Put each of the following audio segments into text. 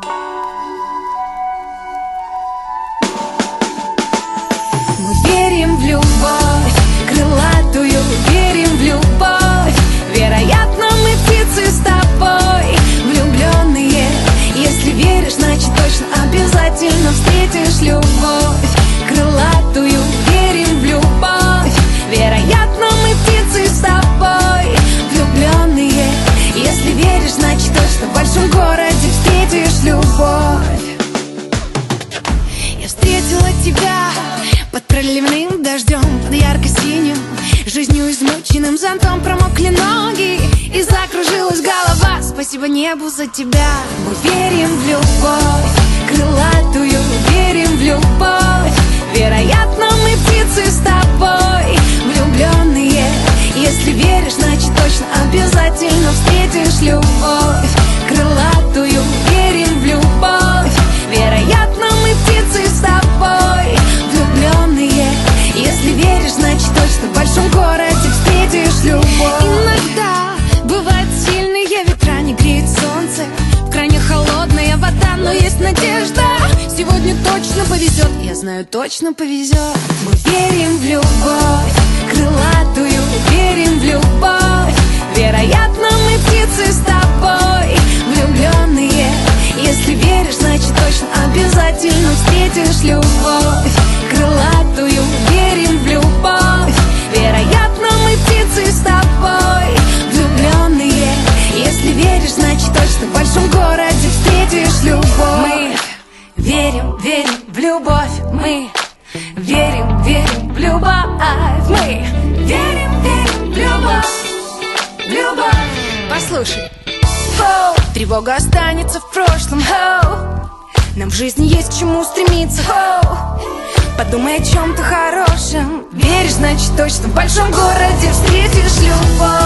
Мы верим в любовь, крылатую, верим в любовь. Вероятно, мы птицы с тобой, влюбленные. Если веришь, значит точно обязательно встретишь любовь. Крылатую, верим в любовь. Вероятно, мы птицы с тобой, влюбленные. Если веришь, значит точно в большом городе встретила тебя. Под проливным дождем, под ярко-синим Жизнью измученным зонтом промокли ноги И закружилась голова, спасибо небу за тебя. Мы верим в любовь, крылатую, верим в любовь. Вероятно, мы птицы с тобой, влюбленные. Если веришь, значит точно обязательно встретишь любовь знаю, точно повезет. Мы верим в любовь, крылатую, верим в любовь. Вероятно, мы птицы с тобой влюбленные. Если веришь, значит точно обязательно встретишь любовь. Крылатую, верим в любовь. Вероятно, мы птицы с тобой влюбленные. Если веришь, значит точно в большом городе встретишь любовь верим, верим в любовь Мы. Верим, верим в любовь Мы. Верим, верим в любовь любовь. Послушай. Хоу, Тревога останется в прошлом Хоу, Нам в жизни есть к чему стремиться Хоу, Подумай о чем-то хорошем. Веришь, значит точно в большом городе встретишь любовь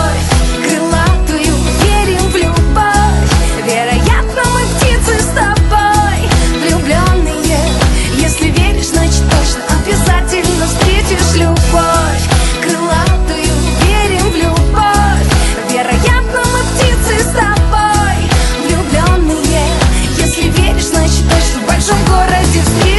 just need